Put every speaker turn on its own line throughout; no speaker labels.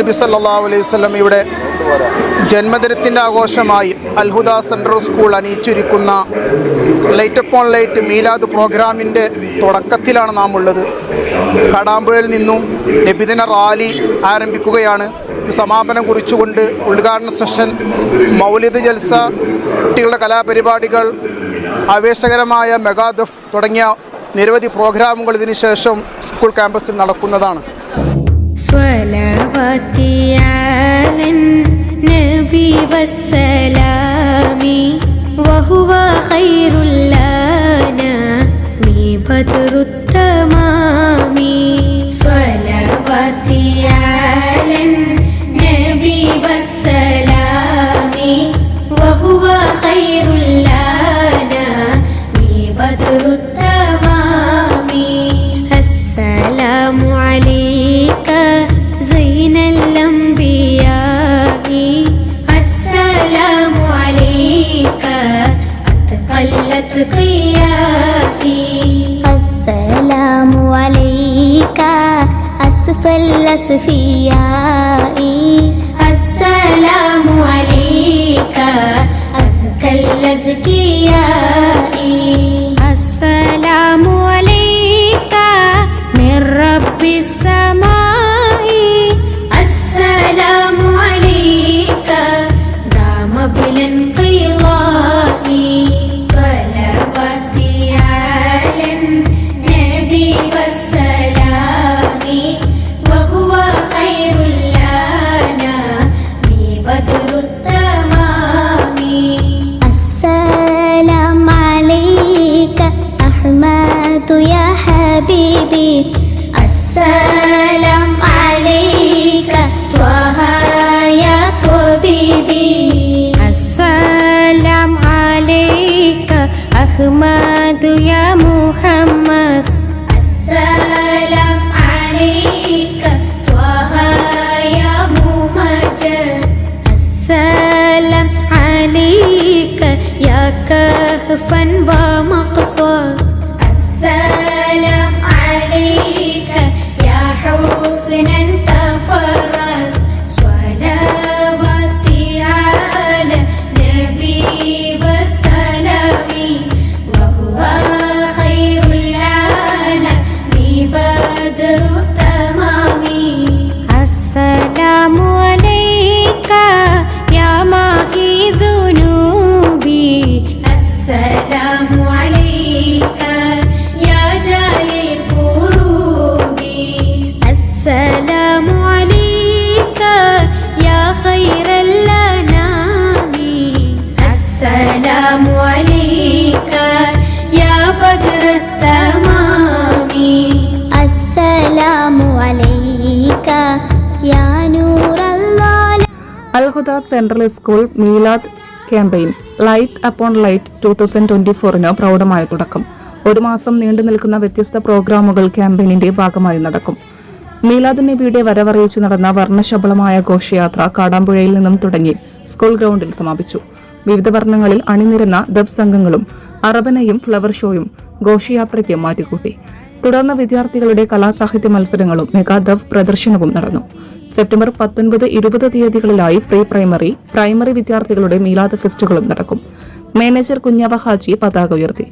നബി സല്ലാ അലൈഹി സ്വലം ഇവിടെ ജന്മദിനത്തിന്റെ ആഘോഷമായി അൽഹുദ സെൻട്രൽ സ്കൂൾ അണിയിച്ചിരിക്കുന്ന ലൈറ്റ് അപ്പോൺ ലൈറ്റ് മീലാദ് പ്രോഗ്രാമിന്റെ തുടക്കത്തിലാണ് നാം ഉള്ളത്. കടാമ്പുഴയിൽ നിന്നും നബിദിന റാലി ആരംഭിക്കുകയാണ്. സമാപനം കുറിച്ചുകൊണ്ട് ഉദ്ഘാടന സെഷൻ മൗലിദ് ജൽസ കുട്ടികളുടെ കലാപരിപാടികൾ ആവേശകരമായ മെഗാദഫ് തുടങ്ങിയ നിരവധി പ്രോഗ്രാമുകൾ ഇതിനുശേഷം സ്കൂൾ ക്യാമ്പസിൽ നടക്കുന്നതാണ്.
സ്വലാ على النبي والسلام وهو خير الأنام بدر التمام صلواتي أتقى الأتقياء
السلام عليك أسف الأسفياء.
السلام عليك أزكى الأزكياء. السلام عليك من رب السماء. السلام عليك دام بالانقضاء
أحمد يا
محمد السلام عليك طه يا ممجد السلام عليك يا كهفا ومقصد السلام عليك يا حسنا عليك يا
نور الله
Alhuda central school Milad campaign light upon light two thousand twenty ഫോറിന് പ്രൗഢമായ തുടക്കം ഒരു മാസം നീണ്ടു നിൽക്കുന്ന വ്യത്യസ്ത പ്രോഗ്രാമുകൾ ക്യാമ്പയിനിന്റെ ഭാഗമായി നടക്കും മീലാദ് നബിയുടെ വരവറിയിച്ചു നടന്ന വർണ്ണശബളമായ ഘോഷയാത്ര കാടാമ്പുഴയിൽ നിന്നും തുടങ്ങി സ്കൂൾ ഗ്രൗണ്ടിൽ സമാപിച്ചു വിവിധ വർണ്ണങ്ങളിൽ അണിനിരന്ന ദബ് സംഘങ്ങളും അറബനയും ഫ്ലവർ ഷോയും ഘോഷയാത്രയ്ക്ക് മാറ്റിക്കൂട്ടി തുടർന്ന് വിദ്യാർത്ഥികളുടെ കലാസാഹിത്യ മത്സരങ്ങളും മെഗാദവ് പ്രദർശനവും നടന്നു. സെപ്റ്റംബർ പത്തൊൻപത് ഇരുപത് തീയതികളിലായി പ്രീ പ്രൈമറി പ്രൈമറി വിദ്യാർത്ഥികളുടെ മീലാദ് ഫെസ്റ്റുകളും നടക്കും. മാനേജർ കുഞ്ഞാവ ഹാജി പതാക ഉയർത്തി.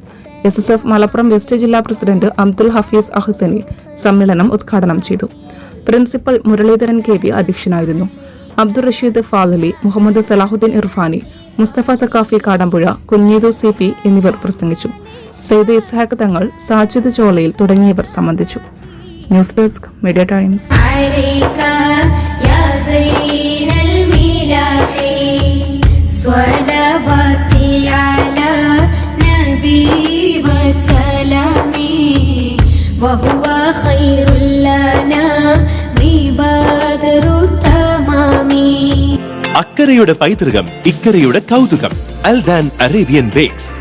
S S F Malappuram west ജില്ലാ പ്രസിഡന്റ് അബ്ദുൽ ഹഫീസ് അഹ്സനി സമ്മേളനം ഉദ്ഘാടനം ചെയ്തു. പ്രിൻസിപ്പൽ മുരളീധരൻ കെ വി അധ്യക്ഷനായിരുന്നു. അബ്ദുൾ റഷീദ് ഫാദലി മുഹമ്മദ് സലാഹുദ്ദീൻ ഇർഫാനി മുസ്തഫ സക്കാഫി കാടമ്പുഴ കുഞ്ഞീദു സി പി എന്നിവർ പ്രസംഗിച്ചു. സെയ്ദ് ഇസ്ഹാഖ് തങ്ങൾ സാജിദ് ചോളയിൽ തുടങ്ങിയവർ സംബന്ധിച്ചു ന്യൂസ് ഡെസ്ക് മീഡിയ ടൈംസ്
عليك يا زين الملاح صلواتي على نبي وسلامي وهو خير لنا بدر التمام
അക്കരയുടെ പൈതൃകം ഇക്കരയുടെ കൗതുകം അൽദാൻ അറേബ്യൻ ബേക്സ്